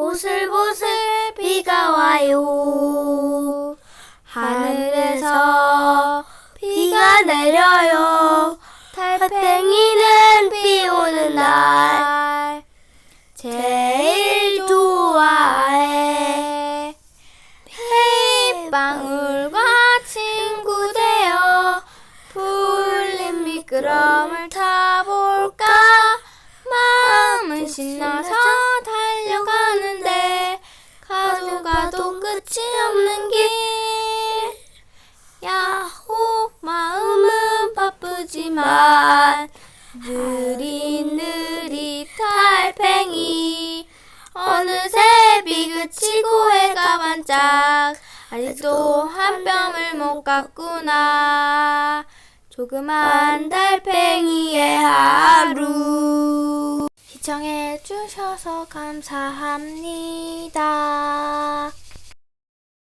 보슬보슬 비가 와요. 하늘에서 비가 내려요. 달팽이는 비 오는 날 제일 좋아해. 햇방울과 친구 되어 풀린 미끄럼을 타볼까 마음은 신나 가도 끝이 없는 길. 야호 마음은 바쁘지만 느릿느릿 달팽이. 어느새 비그치고 해가 반짝. 아직도 한 뼘을 못 갔구나. 조그만 달팽이의 하루 주셔서 감사합니다.